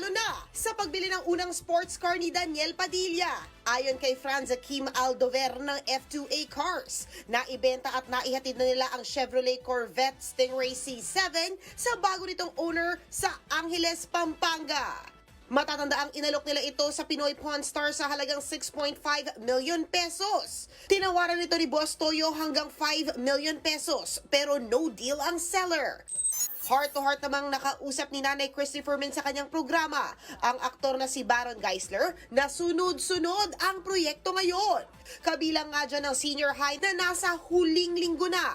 nanalo na sa pagbili ng unang sports car ni Daniel Padilla. Ayon kay Franz Akim Aldover ng F2A Cars, naibenta at naihatid na nila ang Chevrolet Corvette Stingray C7 sa bago nitong owner sa Angeles, Pampanga. Matatanda ang inalok nila ito sa Pinoy Pawn Star sa halagang 6.5 million pesos. Tinawaran nito ni Boss Toyo hanggang 5 million pesos pero no deal ang seller. Heart to heart namang nakausap ni Nanay Christopher Min sa kanyang programa, ang aktor na si Baron Geisler na sunod-sunod ang proyekto ngayon. Kabilang nga dyan ang senior high na nasa huling linggo na.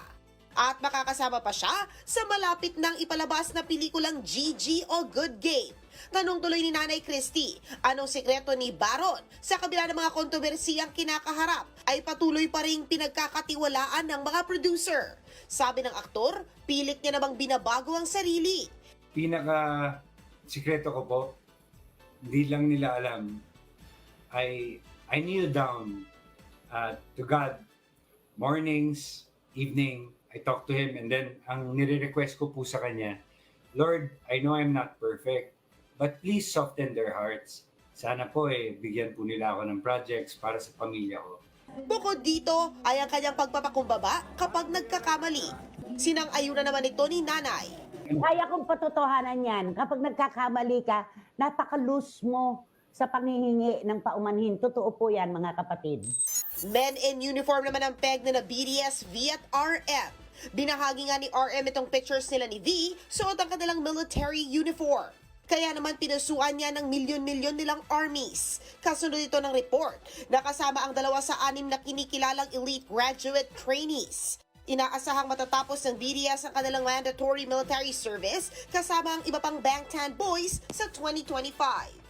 At makakasama pa siya sa malapit nang ipalabas na pelikulang GG o Good Game. Tanong tuloy ni Nanay Christy, anong sekreto ni Baron sa kabila ng mga kontrobersiyang kinakaharap ay patuloy pa rin pinagkakatiwalaan ng mga producer. Sabi ng aktor, pilit niya namang binabago ang sarili. pinaka sikreto ko po, hindi lang nila alam, I, I kneel down uh, to God mornings, evening, I talk to Him and then ang nire-request ko po sa Kanya, Lord, I know I'm not perfect, but please soften their hearts. Sana po eh, bigyan po nila ako ng projects para sa pamilya ko. Bukod dito ay ang kanyang pagpapakumbaba kapag nagkakamali. Sinang-ayunan naman ito ni Nanay. Kaya kong patotohanan yan. Kapag nagkakamali ka, napaka-loose mo sa panghihingi ng paumanhin. Totoo po yan, mga kapatid. Men in uniform naman ang peg na na BDS V at RM. Binahagi nga ni RM itong pictures nila ni V, suot ang kanilang military uniform. Kaya naman pinusuan niya ng milyon-milyon nilang armies. Kasunod ito ng report, nakasama ang dalawa sa anim na kinikilalang elite graduate trainees. Inaasahang matatapos ng BDS ang kanilang mandatory military service kasama ang iba pang Bangtan boys sa 2025.